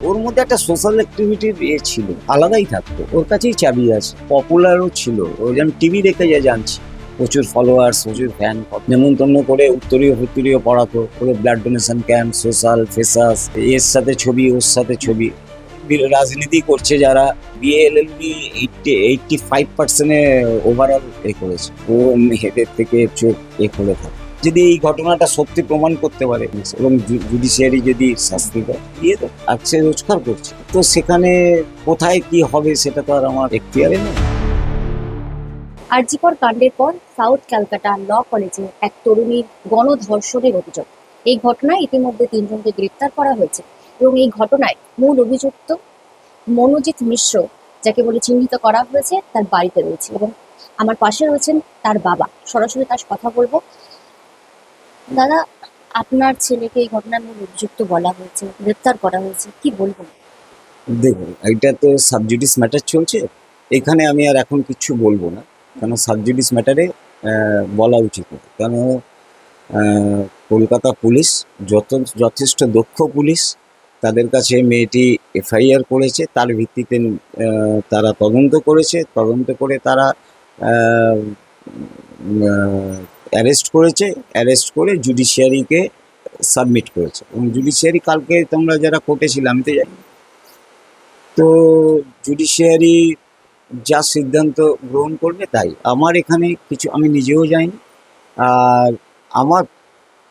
ওর মধ্যে একটা সোশ্যাল অ্যাক্টিভিটির এ ছিল, আলাদাই থাকতো। ওর কাছেই চাবি আছে পপুলারও ছিল। ও যেমন টিভি দেখে যা জানছি। প্রচুর ফলোয়ার্স প্রচুর ফ্যান নেমন্তন্ন করে উত্তরীয় উত্তরীয় পড়াতো। করে blood donation camp social faces এর সাথে ছবি, ওর সাথে ছবি। রাজনীতি করছে যারা বিএলএলবি এইটটি এইটটি ফাইভ পার্সেন্টে ওভারঅল এ করেছে। ও মেয়েদের থেকে চোখ এ করে থাকে। যদি এই ঘটনাটা সত্যি প্রমাণ করতে পারে এবং জুডিশিয়ারি যদি শাস্তি দেয়, দিয়ে তো রোজগার করছে। তো সেখানে কোথায় কি হবে সেটা তো আর আমার এখতিয়ারে নেই। আরজিকর কাণ্ডের পর সাউথ ক্যালকাটা ল কলেজে এক তরুণীর গণধর্ষণের অভিযোগ। এই ঘটনায় ইতিমধ্যে তিনজনকে গ্রেপ্তার করা হয়েছে এবং এই ঘটনায় মূল অভিযুক্ত মনোজিৎ মিশ্র, যাকে বলে চিহ্নিত করা হয়েছে, তার বাড়িতে রয়েছে এবং আমার পাশে রয়েছেন তার বাবা। সরাসরি তার কথা বলব। দাদা, আপনার ছেলেকে এই ঘটনার মূল অভিযুক্ত বলা হয়েছে, গ্রেপ্তার করা হয়েছে, কি বলব? দেখুন এটা তো সাবজুডিস ম্যাটার চলছে। এখানে আমি আর এখন কিচ্ছু বলব না, কেন সাবজুডিস ম্যাটারে বলা উচিত কেন কলকাতা পুলিশ, যত, যথেষ্ট দক্ষ পুলিশ, তাদের কাছে মেয়েটি এফআইআর করেছে, তার ভিত্তিতে তারা তদন্ত করেছে, তদন্ত করে তারা অ্যারেস্ট করেছে, অ্যারেস্ট করে জুডিশিয়ারিকে সাবমিট করেছে। এবং জুডিশিয়ারি কালকে তোমরা যারা কোর্টে ছিলে, আমি তো জানি। তো জুডিশিয়ারি যা সিদ্ধান্ত গ্রহণ করবে তাই। আমার এখানে কিছু, আমি নিজেও যাইনি। আর আমার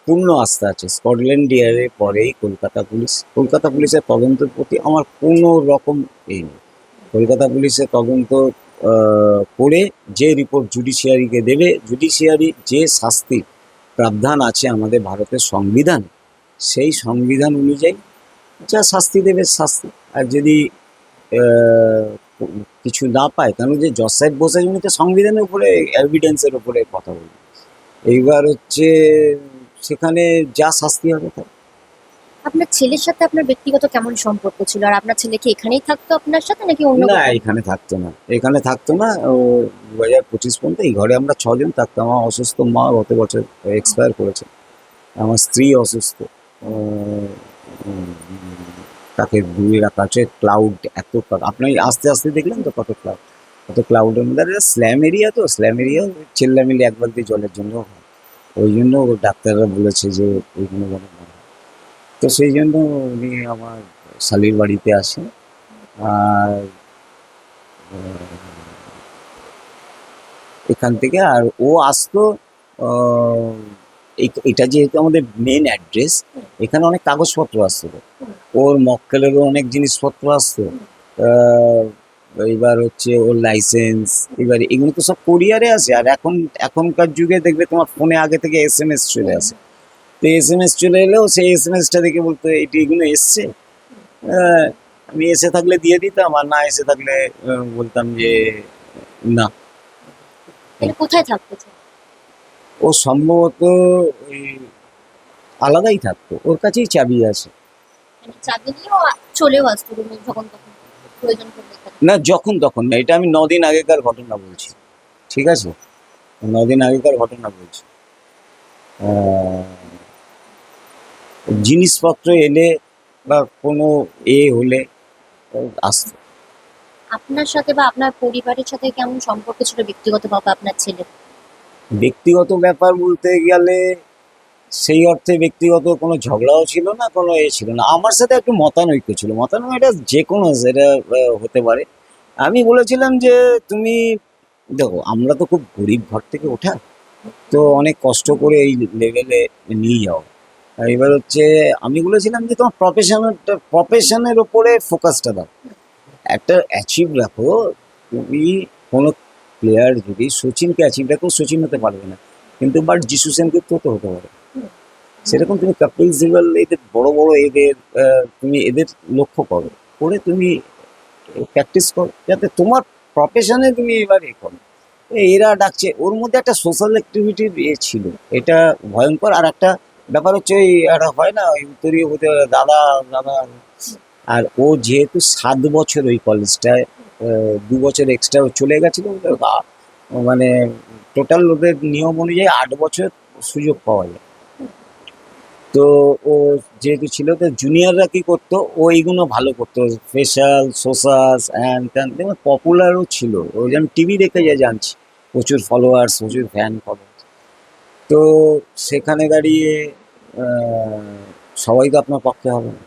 পূর্ণ আস্থা আছে স্কটল্যান্ড ইয়ারের পরেই কলকাতা পুলিশ। কলকাতা পুলিশের তদন্তের প্রতি আমার কোনো রকম এই নেই। কলকাতা পুলিশের তদন্ত করে যে রিপোর্ট জুডিশিয়ারিকে দেবে জুডিশিয়ারি যে শাস্তি প্রাবধান আছে আমাদের ভারতের সংবিধান, সেই সংবিধান অনুযায়ী যা শাস্তি দেবে শাস্তি। আর যদি কিছু না পায় কেন যে জজ সাহেব বসে উনি তো সংবিধানের উপরে এভিডেন্সের উপরে কথা বলবেন এইবার হচ্ছে, সেখানে যা শাস্তি হবে তাই। আপনার ছেলের সাথে আপনার ব্যক্তিগত কেমন সম্পর্ক ছিল? আর আপনার ছেলে কি এখানেই থাকতো আপনার সাথে নাকি অন্য না এখানে থাকতো না। এখানে থাকতো না ও দু হাজার পঁচিশ পর্যন্ত এই ঘরে আমরা ছজন থাকতাম। আমার অসুস্থ মা গত বছর এক্সপায়ার করেছে। আমার স্ত্রী অসুস্থ। তাকে দূরে রাখা হচ্ছে ক্লাউড এত। আপনি আস্তে আস্তে দেখলেন তো কত ক্লাউড কত ক্লাউডের মধ্যে? স্ল্যাম এরিয়া তো স্ল্যাম এরিয়া চিল্লামিলি এক বালতি জলের জন্য হয়। ওই জন্য ডাক্তাররা বলেছে যে ওইখানে। তো সেই জন্য উনি আমার শালির বাড়িতে আসে। আর এখান থেকে আর ও আসতো এটা যেহেতু আমাদের মেন অ্যাড্রেস এখানে অনেক কাগজপত্র আসতো। ওর মক্কেলেরও অনেক জিনিসপত্র আসতো। এবার হচ্ছে ওর লাইসেন্স এবার এগুলো তো সব কোরিয়ারে আসে। আর এখন, এখনকার যুগে দেখবে তোমার ফোনে আগে থেকে এস এম এস চলে আসে। তো এস এম এস চলে এলেও সেই এস এম এসটা দেখে বলতো এটি এগুলো এসছে। আমি এসে থাকলে দিয়ে দিতাম আর না এসে থাকলে বলতাম যে না। কোথায় থাকতো ও সম্ভবত আলাদাই থাকতো ওর কাছেই চাবি আছে। মানে চাকরি নিয়েও আ- চলেও আসতো যখন তখন প্রয়োজন না যখন তখন না এটা আমি নদিন আগেকার ঘটনা বলছি ঠিক আছে? নদিন আগেকার ঘটনা বলছি। আহ, জিনিসপত্র এলে বা কোনো এ হলে আসতো। আপনার সাথে বা আপনার পরিবারের সাথে কেমন সম্পর্ক ছিল ব্যক্তিগতভাবে আপনার ছেলে? ব্যক্তিগত ব্যাপার বলতে গেলে সেই অর্থে ব্যক্তিগত কোনো ঝগড়াও ছিল না কোনো এ ছিল না। আমার সাথে একটু মতানৈক্য ছিল। মতানৈক্য এটা যে কোনো সেটা হতে পারে। আমি বলেছিলাম যে তুমি দেখো আমরা তো খুব গরিব ঘর থেকে ওঠা। তো অনেক কষ্ট করে এই লেভেলে নিয়ে যাও। এবার হচ্ছে আমি বলেছিলাম যে তোমার প্রফেশনালটা প্রফেশনের ওপরে ফোকাসটা দাও। একটা অ্যাচিভ রাখো, তুমি কোনো প্লেয়ার যদি সচিনকে অ্যাচিভ রাখো, সচিন হতে পারবে না। কিন্তু বাট যিশু সেনকে তো তো হতে পারে সেরকম তুমি কপিল সিবাল, এদের বড় বড় এদের তুমি এদের লক্ষ্য করো। করে তুমি প্র্যাকটিস করো, যাতে তোমার প্রফেশনে তুমি এবার এ করো। এরা ডাকছে, ওর মধ্যে একটা সোশ্যাল অ্যাক্টিভিটির এ ছিল। এটা ভয়ঙ্কর। আর একটা ব্যাপার হচ্ছে ওই একটা হয় না, ওই উত্তরীয় হতে দাদা দাদা। আর ও যেহেতু সাত বছর ওই কলেজটায় দু বছর এক্সট্রা চলে গেছিল মানে টোটাল ওদের নিয়ম অনুযায়ী আট বছর সুযোগ পাওয়া যায়। তো ও যেহেতু ছিল, তো জুনিয়ররা কি করতো, ও এইগুলো ভালো করতো ফেশাল সোসাস অ্যান্ড ত্যান পপুলারও ছিল। ও যেন টিভি দেখে যা জানছি। প্রচুর ফলোয়ার্স প্রচুর ফ্যান ফলোয়ার্স তো সেখানে দাঁড়িয়ে সবাই তো আপনার পক্ষে হবে না।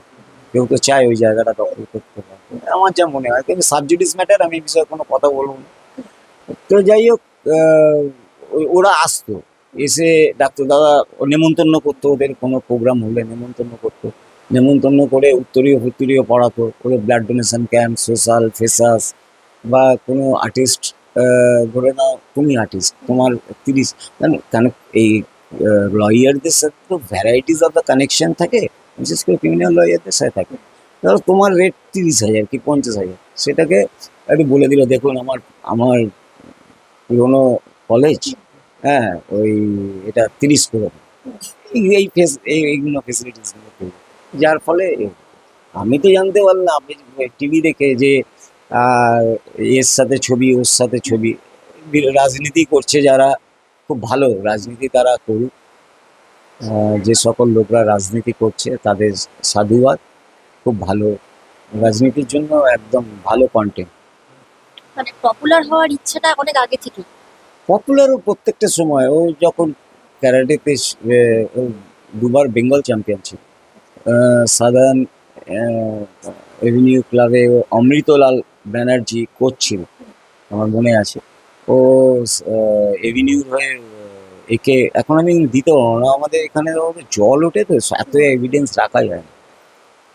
কেউ তো চায় ওই জায়গাটা দখল করতে আমার যা মনে হয়, কিন্তু সাবজুডিস ম্যাটার আমি এই বিষয়ে কোনো কথা বলব না। তো যাই হোক ওরা আসতো। এসে ডাক্তার দাদা নেমন্তন্ন করতো ওদের, কোনো প্রোগ্রাম হলে নেমন্তন্ন করতো। নেমন্তন্ন করে উত্তরীয়, ফুত্তরীয় পড়াতো। ওদের blood donation camp social faces বা কোনো আর্টিস্ট ধরে নাও তুমি আর্টিস্ট তোমার তিরিশ কেন কেন এই লয়ারদের সাথে তো ভ্যারাইটিস অফ দ্য কানেকশন থাকে, বিশেষ করে ক্রিমিনাল লয়ারদের সাথে থাকে। ধরো তোমার রেট তিরিশ হাজার কি পঞ্চাশ হাজার, সেটাকে একটু বলে দিল, দেখুন, আমার আমার পুরোনো কলেজ হ্যাঁ ওই এটা তিরিশ করে এই- ফেস এই, এইগুলো ফেসিলিটিসগুলো যার ফলে, আমি তো জানতে পারলাম আপনি টিভি দেখে যে আর এর সাথে ছবি ওর সাথে ছবি। রাজনীতি করছে যারা খুব ভালো রাজনীতি তারা করুক। যে সকল লোকরা রাজনীতি করছে তাদের সাধুবাদ। খুব ভালো রাজনীতির জন্য একদম ভালো কন্টেন্ট মানে পপুলার হওয়ার ইচ্ছাটা অনেক আগে থেকে পপুলারও প্রত্যেকটা সময়। ও যখন ক্যারাটেতে ও দুবার বেঙ্গল চ্যাম্পিয়ন ছিল। সাধারণ এভিনিউ ক্লাবে ও অমৃতলাল ব্যানার্জি কোচ ছিল, আমার মনে আছে। ও এভিনিউর হয়ে একে, এখন আমি দিতে পারব না, আমাদের এখানে জল ওঠে তো, এত এভিডেন্স রাখা যায় না।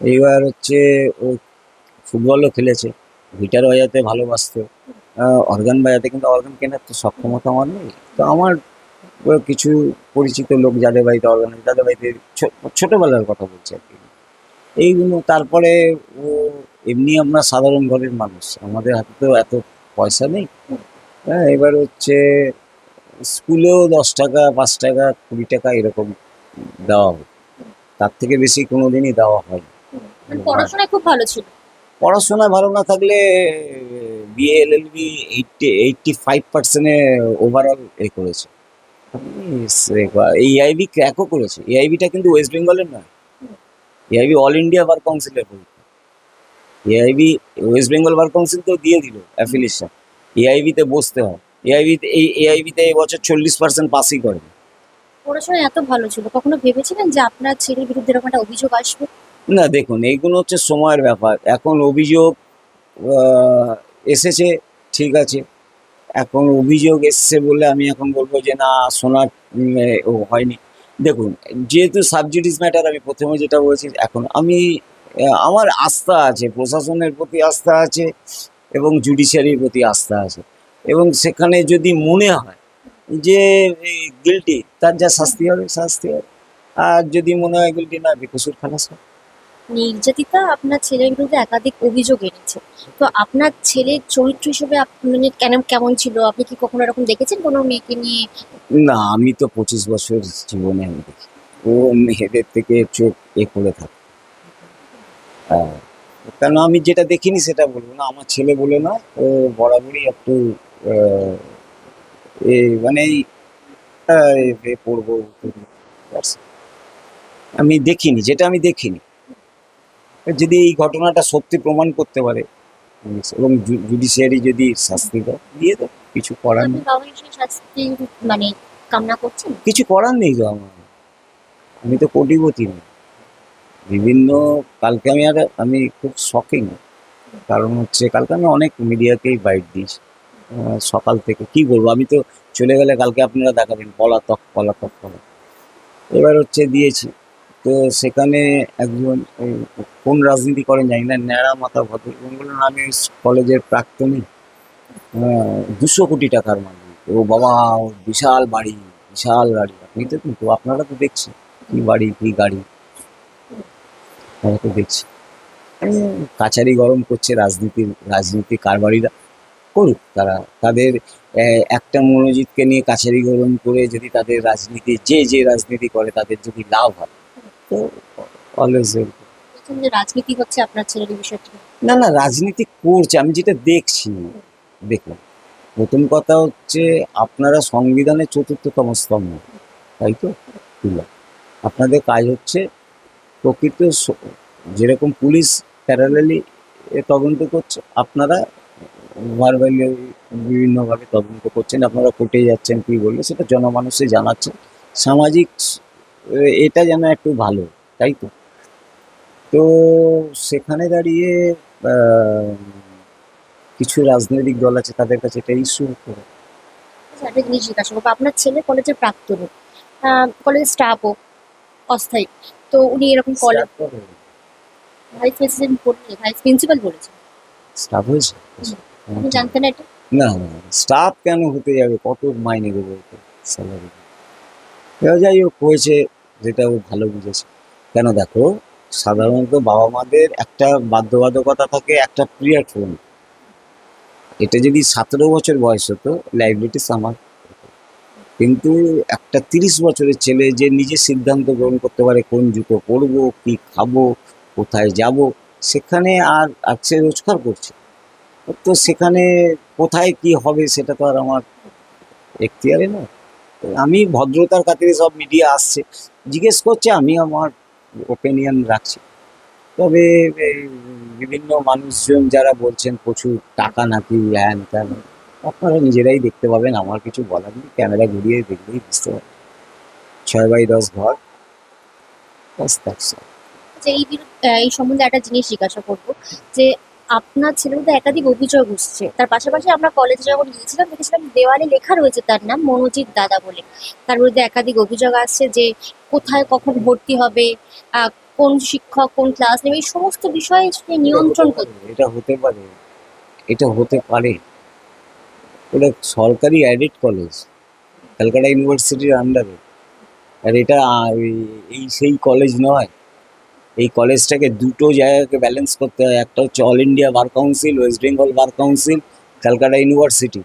এইবার হচ্ছে ও ফুটবলও খেলেছে গিটার বাজাতে ভালোবাসতো অর্গান বাজাতে কিন্তু অর্গান কেনার তো সক্ষমতা আমার নেই। তো আমার কিছু পরিচিত লোক যাদের বাড়িতে অর্গান তাদের বাড়িতে ছোটবেলার কথা বলছি আর কি। এইগুলো, তারপরে ও এমনি আমরা সাধারণ ঘরের মানুষ। আমাদের হাতে তো এত পয়সা নেই। হ্যাঁ এবার হচ্ছে স্কুলেও দশ টাকা পাঁচ টাকা কুড়ি টাকা এরকম দেওয়া হয়। তার থেকে বেশি কোনো দিনই দেওয়া হয় না। মানে পড়াশোনায় খুব ভালো ছিল। পড়াশোনা ভালো না থাকলে BA LLB eighty eighty five পার্সেন্টে ওভারঅল এ করেছে। এই এআইবি ক্র্যাকও করেছে। এআইবিটা কিন্তু ওয়েস্ট বেঙ্গলের নয়। এআইবি অল ইন্ডিয়া বার কাউন্সিলের পরীক্ষা AIB West Bengal bar council তো দিয়ে দিল অ্যাফিলিয়েশন এআইবিতে বসতে হয়। এআইবিতে এই এআইবিতে এবছর চল্লিশ পার্সেন্ট পাসই করে। পড়াশোনায় এত ভালো ছিল কখনো ভেবেছিলেন যে আপনার ছেলের বিরুদ্ধে এরকম একটা অভিযোগ আসবে? না দেখুন এইগুলো হচ্ছে সময়ের ব্যাপার। এখন অভিযোগ এসেছে ঠিক আছে। এখন অভিযোগ এসছে বলে আমি এখন বলব যে না শোনার ও হয়নি। দেখুন যেহেতু সাবজুডিস ম্যাটার আমি প্রথমে যেটা বলেছি এখন আমি আমার আস্থা আছে প্রশাসনের প্রতি আস্থা আছে এবং জুডিশিয়ারির প্রতি আস্থা আছে। এবং সেখানে যদি মনে হয় যে গিলটি তার যা শাস্তি হবে শাস্তি হবে। আর যদি মনে হয় গিলটি না বেকসুর খালাস হবে নির্যাতিতা আপনার ছেলের বিরুদ্ধে একাধিক অভিযোগ এনেছে। তো আপনার ছেলের চরিত্র হিসেবে আপনি কেন কেমন ছিল? আপনি কি কখনো এরকম দেখেছেন কোনো মেয়েকে নিয়ে? না আমি তো পঁচিশ বছর জীবনে আমি দেখি। ও মেয়েদের থেকে চোখ এ করে থাকে। হ্যাঁ। কেন আমি যেটা দেখিনি সেটা বলব না আমার ছেলে বলে না ও বরাবরই একটু মানে পড়ব আমি দেখিনি যেটা আমি দেখিনি। যদি এই ঘটনাটা সত্যি প্রমাণ করতে পারে এবং জুডিশিয়ারি যদি শাস্তি দেয় দিয়ে দেয় কিছু করার নেই। মানে কামনা করছেন? কিছু করার নেই তো আমার। আমি তো কোটিপতি না। বিভিন্ন কালকে আমি আর আমি খুব শকিং কারণ হচ্ছে কালকে আমি অনেক মিডিয়াকেই বাইট আহ, সকাল থেকে কি বলব? আমি তো চলে গেলে কালকে আপনারা দেখাবেন পলাতক পলাতক পলাতক এবার হচ্ছে দিয়েছি। তো সেখানে একজন কোন রাজনীতি করেন জানি না ন্যাড়া মাথা ভদ্র বললেন আমি কলেজের প্রাক্তনী। দুশো কোটি টাকার মালিক। ও বাবা বিশাল বাড়ি বিশাল গাড়ি আপনি তো কিন্তু আপনারা তো দেখছেন কি বাড়ি কি গাড়ি। আমরা তো দেখছি। কাচারি গরম করছে রাজনীতির রাজনীতি কারবারিরা। করুক তারা। তাদের একটা মনোজিৎকে নিয়ে কাছারি গরম করে যদি তাদের রাজনীতি যে যে রাজনীতি করে তাদের যদি লাভ হয় তো অলওয়েজ রাজনীতি হচ্ছে আপনার ছেলের বিষয়টি। না না রাজনীতি করছে। আমি যেটা দেখছি দেখলাম। প্রথম কথা হচ্ছে আপনারা সংবিধানের চতুর্থতম স্তম্ভ তাই তো? আপনাদের কাজ হচ্ছে প্রকৃত যেরকম পুলিশ প্যারালালি তদন্ত করছে, আপনারা ভার্বালি বিভিন্নভাবে তদন্ত করছেন, আপনারা কোর্টে যাচ্ছেন কি বললে সেটা জনমানুষে জানাচ্ছেন সামাজিক এটা যেন একটু ভালো, তাই তো? তো সেখানে দাঁড়িয়ে কিছু রাজনৈতিক দল আছে তাদের কাছে এটা ইস্যু জিনিস জিজ্ঞাসা করব আপনার ছেলে কলেজের প্রাক্তন কলেজের স্টাফও অস্থায়ী। তো উনি এরকম কলেজ ভাইস প্রেসিডেন্ট বলছে ভাইস প্রিন্সিপাল বলেছে স্টাফ হয়েছে? আপনি জানতেন এটা? না না স্টাফ কেন হতে যাবে? কত মাইনে দেবে স্যালারি এবার যাই হোক হয়েছে যেটা ও ভালো বুঝেছে। কেন দেখো সাধারণত বাবা মাদের একটা বাধ্যবাধকতা থাকে একটা পিরিয়ড ফোন এটা যদি সতেরো বছর বয়স হতো লাইবিলিটিস আমার কিন্তু একটা তিরিশ বছরের ছেলে যে নিজে সিদ্ধান্ত গ্রহণ করতে পারে কোন জুতো পরবো, কি খাব, কোথায় যাব, সেখানে আর আছে রোজগার করছে। তো সেখানে কোথায় কি হবে সেটা তো আর আমার এখতিয়ারে না আমি ভদ্রতার খাতিরে সব মিডিয়া আসছে, জিজ্ঞেস করছে, আমি আমার ওপিনিয়ন রাখছি। তবে বিভিন্ন মানুষজন যারা বলছেন প্রচুর টাকা নাকি হ্যান ত্যান আপনারা নিজেরাই দেখতে পাবেন আমার কিছু বলার নেই। ক্যামেরা ঘুরিয়ে দেখলেই বুঝতে পারবেন। ছয় বাই দশ ঘর। এই এই সম্বন্ধে একটা জিনিস জিজ্ঞাসা করব যে আপনার ছেলের মধ্যে একাধিক অভিযোগ উঠছে। তার পাশাপাশি আমরা কলেজে যখন গিয়েছিলাম দেখেছিলাম দেওয়ালে লেখা রয়েছে তার নাম মনোজিৎ দাদা বলে। তার বিরুদ্ধে একাধিক অভিযোগ আসছে যে কোথায় কখন ভর্তি হবে কোন শিক্ষক কোন ক্লাস নেবে এই সমস্ত বিষয়ে নিয়ন্ত্রণ করতে এটা হতে পারে। এটা হতে পারে। ওটা সরকারি অ্যাডেড কলেজ, ক্যালকাটা ইউনিভার্সিটির আন্ডারে আর এটা এই- সেই কলেজ নয়। এই কলেজটাকে দুটো জায়গাকে ব্যালেন্স করতে হয়। একটা হচ্ছে all India bar council West Bengal bar council Calcutta university.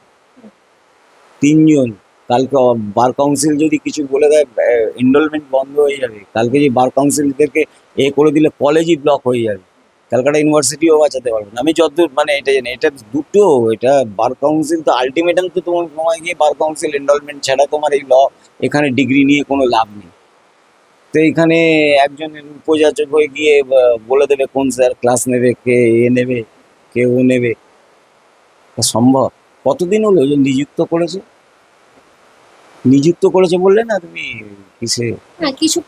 তিনজন, কালকে বার কাউন্সিল যদি কিছু বলে দেয় এনরোলমেন্ট বন্ধ হয়ে যাবে। কালকে যে বার কাউন্সিলদেরকে এ করে দিলে কলেজই ব্লক হয়ে যাবে। ক্যালকাটা ইউনিভার্সিটিও বাঁচাতে পারবে না। আমি যতদূর মানে এটা জানি, এটা দুটো, এটা বার কাউন্সিল তো আলটিমেটাম তো তোমার তোমায় গিয়ে বার কাউন্সিল এনরোলমেন্ট ছাড়া তোমার এই ল এখানে ডিগ্রি নিয়ে কোনো লাভ নেই। তো এখানে একজনের উপযাচক হয়ে গিয়ে বলে দেবে কোন স্যার ক্লাস নেবে, কে এ নেবে, কে ও নেবে। সম্ভব? কতদিন হলো যে নিযুক্ত করেছে? নিযুক্ত করেছে বললে না তুমি কিসে? হ্যাঁ কিছু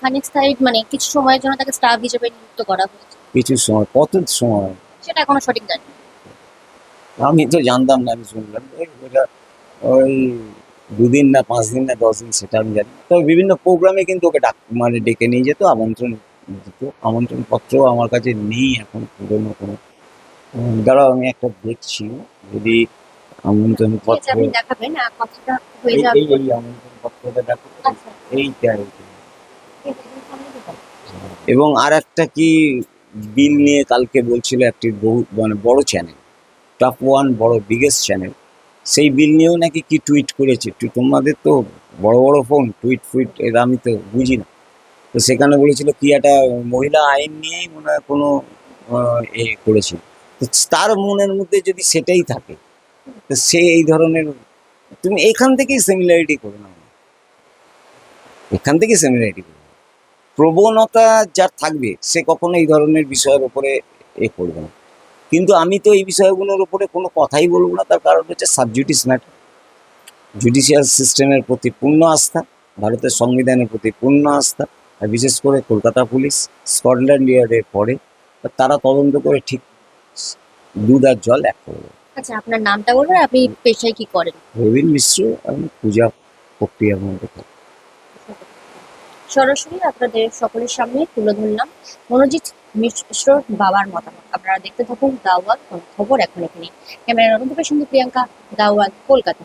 খানিক স্থায়ী মানে কিছু সময়ের জন্য তাকে স্টাফ হিসেবে নিযুক্ত করা হয়েছে। কিছু সময় কত সময়? সেটা এখনও সঠিক জানি আমি তো জানতাম না আমি শুনলাম। ওটা ওই দুদিন না পাঁচ দিন না দশ দিন সেটা আমি জানি তবে বিভিন্ন প্রোগ্রামে কিন্তু ওকে ডাক মানে ডেকে নিয়ে যেত আমন্ত্রণ দিত আমন্ত্রণ পত্রও আমার কাছে নেই এখন পুরোনো কোনো। দাঁড়াও আমি একটা দেখছি। যদি আমন্ত্রণ পত্র এই আমন্ত্রণ পত্রটা দেখো। আচ্ছা। এইটা। এবং আর একটা কি বিল নিয়ে কালকে বলছিল একটি বহু মানে বড় চ্যানেল টপ ওয়ান বড় বিগেস্ট চ্যানেল সেই বিল নিয়েও নাকি কি টুইট করেছে তোমাদের তো বড় বড় ফোন টুইট ফুইট এরা আমি তো বুঝি না তো সেখানে বলেছিল কি একটা মহিলা আইন নিয়েই মনে হয় কোনো এ করেছিল তো তার মনের মধ্যে যদি সেটাই থাকে, তো সে এই ধরনের, তুমি এখান থেকেই সিমিলারিটি করে না। এখান থেকেই সিমিলারিটি। প্রবণতা যার থাকবে সে কখনো এই ধরনের বিষয়ের উপরে এ করবে না। কিন্তু আমি তো এই বিষয়গুলোর উপরে কোনো কথাই বলব না তার কারণ হচ্ছে সাবজুডিস ম্যাটার জুডিশিয়াল সিস্টেমের প্রতি পূর্ণ আস্থা ভারতের সংবিধানের প্রতি পূর্ণ আস্থা আর বিশেষ করে কলকাতা পুলিশ স্কটল্যান্ড ইয়ার্ডের পরে তারা তদন্ত করে ঠিক দুধ আর জল এক করে দেবে। আচ্ছা আপনার নামটা বলবেন আপনি পেশায় কি করেন? রবীন্দ্র মিশ্র আমি পূজা প্রক্রিয়ার মধ্যে। সরাসরি আপনাদের সকলের সামনে তুলে ধরলাম মনোজিৎ মিশ্র বাবার মতামত। আপনারা দেখতে থাকুন দাওয়াল খবর এখন এখানে। ক্যামেরা রবীন্দ্র পেশন্ত প্রিয়াঙ্কা দাওয়াল কলকাতা।